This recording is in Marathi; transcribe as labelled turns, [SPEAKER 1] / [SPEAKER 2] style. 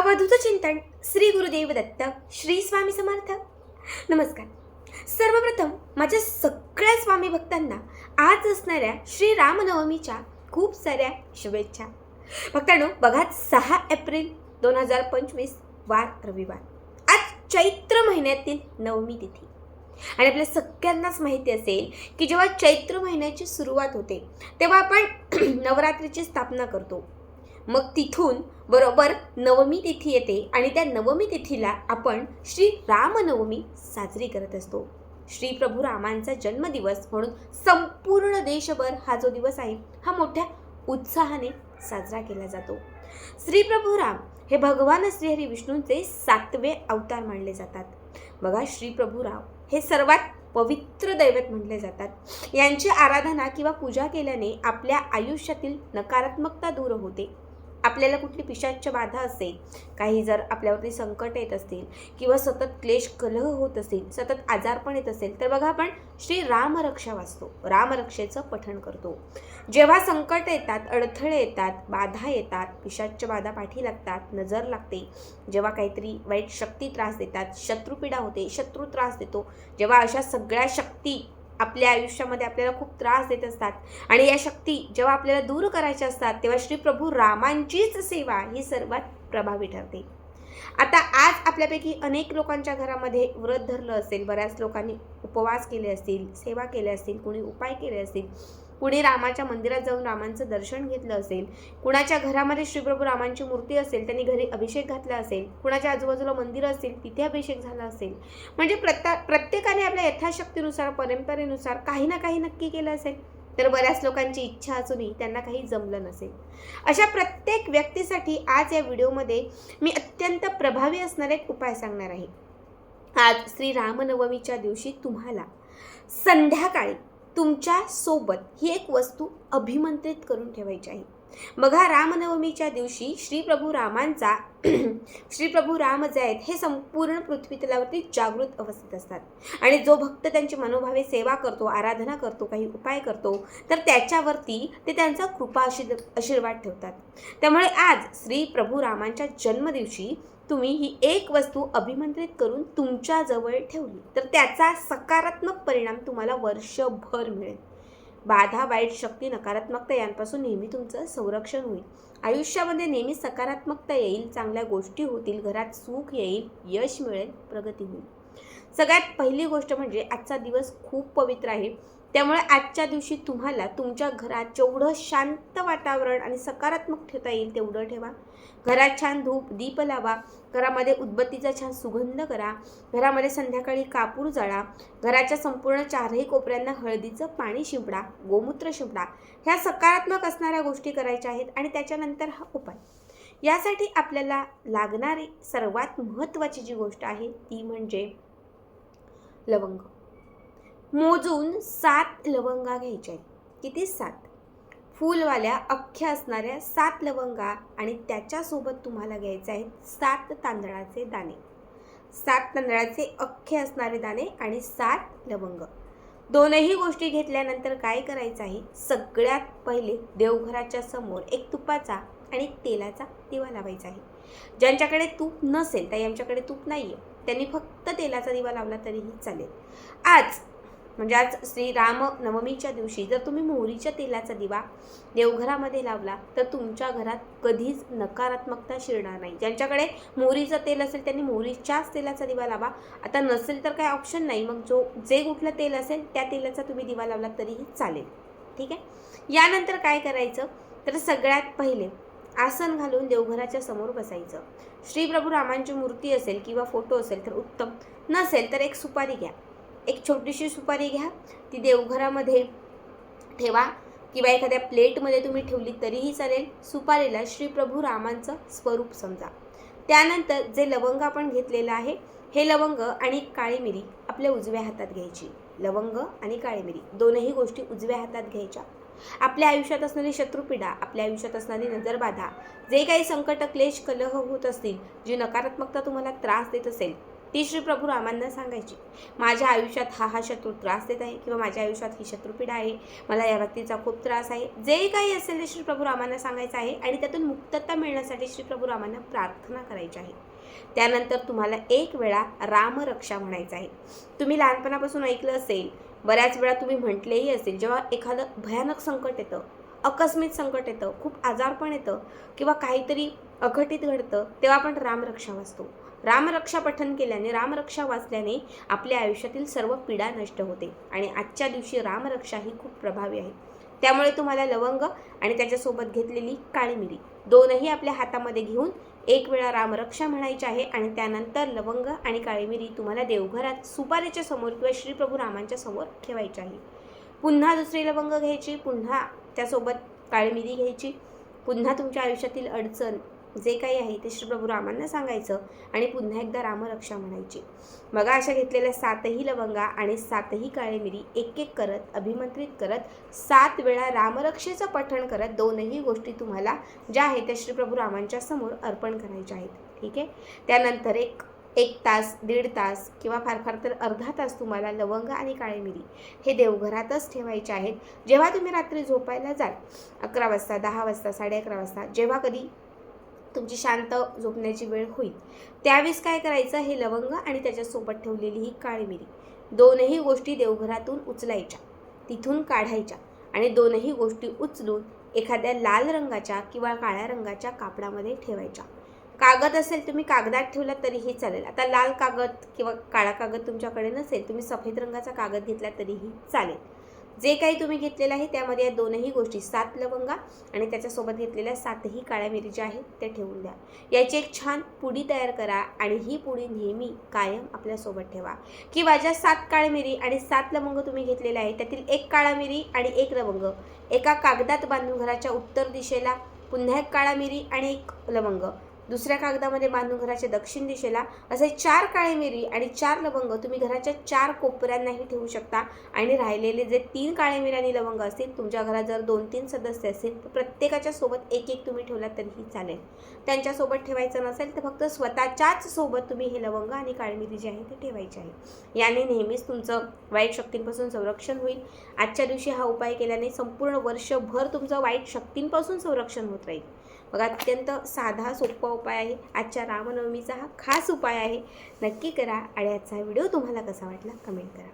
[SPEAKER 1] अवधूत चिंतन श्री गुरुदेव दत्त श्री स्वामी समर्थ. नमस्कार. सर्वप्रथम माझ्या सगळ्या स्वामी भक्तांना आज असणाऱ्या श्री रामनवमीच्या खूप साऱ्या शुभेच्छा. भक्तांनो बघा सहा एप्रिल दोन हजार पंचवीस वार रविवार. आज चैत्र महिन्यातील नवमी तिथी. आणि आपल्या सगळ्यांनाच माहिती असेल की जेव्हा चैत्र महिन्याची सुरुवात होते तेव्हा आपण नवरात्रीची स्थापना करतो. मग तिथून बरोबर नवमी तिथी येते आणि त्या नवमी तिथीला आपण श्री रामनवमी साजरी करत असतो. श्री प्रभू रामांचा जन्मदिवस म्हणून संपूर्ण देशभर हा जो दिवस आहे हा मोठ्या उत्साहाने साजरा केला जातो. श्री प्रभू राम हे भगवान श्रीहरी विष्णूंचे सातवे अवतार मानले जातात. बघा श्री प्रभू राम हे सर्वात पवित्र दैवत म्हटले जातात. यांची आराधना किंवा पूजा केल्याने आपल्या आयुष्यातील नकारात्मकता दूर होते. आपल्याला कुठली पिशाच्य बाधा असेल काही जर आपल्यावरती संकट येत असतील किंवा सतत क्लेश कलह होत असेल सतत आजारपण येत असेल तर बघा आपण श्री रामरक्षा वाचतो. रामरक्षेचं पठण करतो. जेव्हा संकट येतात अडथळे येतात बाधा येतात पिशाच्य बाधा पाठी लागतात नजर लागते जेव्हा काहीतरी वाईट शक्ती त्रास देतात शत्रुपीडा होते शत्रू त्रास देतो जेव्हा अशा सगळ्या शक्ती आपल्या आयुष्यामध्ये आपल्याला खूप त्रास देत असतात. आणि या शक्ती जेव्हा आपल्याला दूर करायच्या असतात तेव्हा श्री प्रभू रामांचीच सेवा ही सर्वात प्रभावी ठरते. आता आज आपल्यापैकी अनेक लोकांच्या घरामध्ये व्रत धरलं असेल बऱ्याच लोकांनी उपवास केले असतील सेवा केल्या असतील कुणी उपाय केले असतील कुणी रामाच्या मंदिरात जाऊन रामांचं दर्शन घेतलं असेल कुणाच्या घरामध्ये श्रीप्रभू रामांची मूर्ती असेल त्यांनी घरी अभिषेक घातला असेल कुणाच्या आजूबाजूला मंदिरं असतील तिथे अभिषेक झाला असेल. म्हणजे प्रत्या प्रत्येकाने आपल्या यथाशक्तीनुसार परंपरेनुसार काही ना काही नक्की केलं असेल. तर बऱ्याच लोकांची इच्छा असूनही त्यांना काही जमलं नसेल. अशा प्रत्येक व्यक्तीसाठी आज या व्हिडिओमध्ये मी अत्यंत प्रभावी असणारे एक उपाय सांगणार आहे. आज श्री रामनवमीच्या दिवशी तुम्हाला संध्याकाळी तुमच्यासोबत ही एक वस्तू अभिमंत्रित करून ठेवायची आहे. बघा रामनवमीच्या दिवशी श्री प्रभू रामांचा श्री प्रभू राम जे आहेत हे संपूर्ण पृथ्वीतलावरती जागृत अवस्थेत असतात. आणि जो भक्त त्यांची मनोभावे सेवा करतो आराधना करतो काही उपाय करतो तर त्याच्यावरती ते त्यांचा कृपा आशीर्वाद ठेवतात. त्यामुळे आज श्री प्रभू रामांच्या जन्मदिवशी तुम्ही ही एक वस्तू अभिमंत्रित करून तुमच्याजवळ ठेवली तर त्याचा सकारात्मक परिणाम तुम्हाला वर्षभर मिळेल. बाधा वाईट शक्ती नकारात्मकता यांपासून नेहमी तुमचं संरक्षण होईल. आयुष्यामध्ये नेहमी सकारात्मकता येईल चांगल्या गोष्टी होतील घरात सुख येईल यश मिळेल प्रगती होईल. सगळ्यात पहिली गोष्ट म्हणजे आजचा दिवस खूप पवित्र आहे. त्यामुळे आजच्या दिवशी तुम्हाला तुमच्या घरात जेवढं शांत वातावरण आणि सकारात्मक ठेवता येईल तेवढं ठेवा. घरात छान धूप दीप लावा. घरामध्ये उदबत्तीचा छान सुगंध करा. घरामध्ये संध्याकाळी कापूर जाळा. घराच्या संपूर्ण चारही कोपऱ्यांना हळदीचं पाणी शिंपडा. गोमूत्र शिंपडा. ह्या सकारात्मक असणाऱ्या गोष्टी करायच्या आहेत आणि त्याच्यानंतर हा उपाय. यासाठी आपल्याला लागणारी सर्वात महत्त्वाची जी गोष्ट आहे ती म्हणजे लवंग. मोजून सात लवंगा घ्यायच्या किती? सात. फूलवाल्या अख्ख्या असणाऱ्या सात लवंगा आणि त्याच्यासोबत तुम्हाला घ्यायचे आहेत सात तांदळाचे दाणे. सात तांदळाचे अख्खे असणारे दाणे आणि सात लवंग. दोनही गोष्टी घेतल्यानंतर काय करायचं आहे? सगळ्यात पहिले देवघराच्या समोर एक तुपाचा आणि तेलाचा दिवा लावायचा आहे. ज्यांच्याकडे तूप नसेल त्या आमच्याकडे तूप नाही आहे त्यांनी फक्त तेलाचा दिवा लावला तरीही चालेल. आज म्हणजे आज श्रीराम नवमीच्या दिवशी जर तुम्ही मोहरीच्या तेलाचा दिवा देवघरामध्ये लावला तर तुमच्या घरात कधीच नकारात्मकता शिरणार नाही. ज्यांच्याकडे मोहरीचं तेल असेल त्यांनी मोहरीच्याच तेलाचा दिवा लावा. आता नसेल तर काही ऑप्शन नाही. मग जो जे कुठलं तेल असेल त्या तेलाचा तुम्ही दिवा लावला तरीही चालेल. ठीक आहे? यानंतर काय करायचं? तर सगळ्यात पहिले आसन घालून देवघराच्या समोर बसायचं. श्री प्रभू रामांची मूर्ती असेल किंवा फोटो असेल तर उत्तम. नसेल तर एक सुपारी घ्या. एक छोटीशी सुपारी घ्या. ती देवघरामध्ये ठेवा किंवा एखाद्या प्लेटमध्ये तुम्ही ठेवली तरीही चालेल. सुपारीला श्री प्रभू रामांचं स्वरूप समजा. त्यानंतर जे लवंग आपण घेतलेलं आहे हे लवंग आणि काळी मिरी आपल्या उजव्या हातात घ्यायची. लवंग आणि काळी मिरी दोनही गोष्टी उजव्या हातात घ्यायच्या. आपल्या आयुष्यात असणारी शत्रुपीडा आपल्या आयुष्यात असणारी नजरबाधा जे काही संकट क्लेश कलह होत असतील जी नकारात्मकता तुम्हाला त्रास देत असेल ती श्री प्रभू रामांना सांगायची. माझ्या आयुष्यात हा हा शत्रू त्रास देत आहे किंवा माझ्या आयुष्यात ही शत्रुपीडा आहे मला या व्यक्तीचा खूप त्रास आहे. जे काही असेल ते श्री प्रभू रामांना सांगायचं आहे आणि त्यातून मुक्तता मिळण्यासाठी श्री प्रभू रामांना प्रार्थना करायची आहे. त्यानंतर तुम्हाला एक वेळा रामरक्षा म्हणायचं आहे. तुम्ही लहानपणापासून ऐकलं असेल बऱ्याच वेळा तुम्ही म्हटलेही असेल जेव्हा एखादं भयानक संकट येतं अकस्मित संकट येतं खूप आजारपण येतं किंवा काहीतरी अघटित घडतं तेव्हा आपण रामरक्षा वाचतो. रामरक्षा पठन केल्याने रामरक्षा वाचल्याने आपल्या आयुष्यातील सर्व पीडा नष्ट होते आणि आजच्या दिवशी रामरक्षा ही खूप प्रभावी आहे. त्यामुळे तुम्हाला लवंग आणि त्याच्यासोबत घेतलेली काळी मिरी. दोनही आपल्या हातामध्ये घेऊन एक वेळा रामरक्षा म्हणायची आहे आणि त्यानंतर लवंग आणि काळी मिरी तुम्हाला देवघरात सुपारीच्या समोर किंवा श्रीप्रभू रामांच्या समोर ठेवायची आहे. पुन्हा दुसरी लवंग घ्यायची पुन्हा त्यासोबत काळी मिरी घ्यायची पुन्हा तुमच्या आयुष्यातील अडचण जे काही आहे ते श्रीप्रभू रामांना सांगायचं आणि पुन्हा एकदा रामरक्षा म्हणायची. बघा अशा घेतलेल्या सातही लवंगा आणि सातही काळेमिरी एक एक करत अभिमंत्रित करत सात वेळा रामरक्षेचं पठण करत दोनही गोष्टी तुम्हाला ज्या आहेत त्या श्रीप्रभू रामांच्या समोर अर्पण करायच्या आहेत. ठीक आहे? त्यानंतर एक एक तास दीड तास किंवा फार फार तर अर्धा तास तुम्हाला लवंग आणि काळी मिरी हे देवघरातच ठेवायचे आहेत. जेव्हा तुम्ही रात्री झोपायला जाल अकरा वाजता दहा वाजता साडे अकरा वाजता जेव्हा कधी तुमची शांत झोपण्याची वेळ होईल. त्यावेळेस काय करायचं? हे लवंग आणि त्याच्यासोबत ठेवलेली ही काळी मिरी दोनही गोष्टी देवघरातून उचलायच्या. तिथून काढायच्या. आणि दोनही गोष्टी उचलून एखाद्या लाल रंगाच्या किंवा काळ्या रंगाच्या कापडामध्ये ठेवायच्या. कागद असेल तुम्ही कागदात ठेवला तरीही चालेल. आता लाल कागद किंवा काळा कागद तुमच्याकडे नसेल तुम्ही सफेद रंगाचा कागद घेतला तरीही चालेल. जे काही तुम्ही घेतलेलं आहे त्यामध्ये या दोनही गोष्टी सात लवंगा आणि त्याच्यासोबत घेतलेल्या सातही काळ्या मिरी ज्या आहेत त्या ठेवून द्या. याची एक छान पुडी तयार करा आणि ही पुडी नेहमी कायम आपल्यासोबत ठेवा. किंवा ज्या सात काळ्या मिरी आणि सात लवंग तुम्ही घेतलेल्या आहे त्यातील एक काळा मिरी आणि एक लवंग. एका कागदात बांधून घराच्या उत्तर दिशेला पुन्हा एक काळा मिरी आणि एक लवंग. दुसऱ्या कागदामध्ये बांधून घराच्या दक्षिण दिशेला असे चार काळे मिरी आणि चार लवंग तुम्ही घराच्या चार कोपऱ्यांनाही ठेवू शकता. आणि राहिलेले जे तीन काळे मिरी आणि लवंग असतील तुमच्या घरात जर दोन तीन सदस्य असतील तर प्रत्येकाच्या सोबत एक एक तुम्ही ठेवला तरीही चालेल. त्यांच्यासोबत ठेवायचं नसेल तर फक्त स्वतःच्याच सोबत तुम्ही हे लवंग आणि काळी मिरी जी आहे ती ठेवायची आहे. याने नेहमीच तुमचं वाईट शक्तींपासून संरक्षण होईल. आजच्या दिवशी हा उपाय केल्याने संपूर्ण वर्षभर तुमचं वाईट शक्तींपासून संरक्षण होत राहील. बघा अत्यंत साधा सोपा उपाय आहे. आजच्या रामनवमीचा हा खास उपाय आहे. नक्की करा आणि आजचा व्हिडिओ तुम्हाला कसा वाटला कमेंट करा.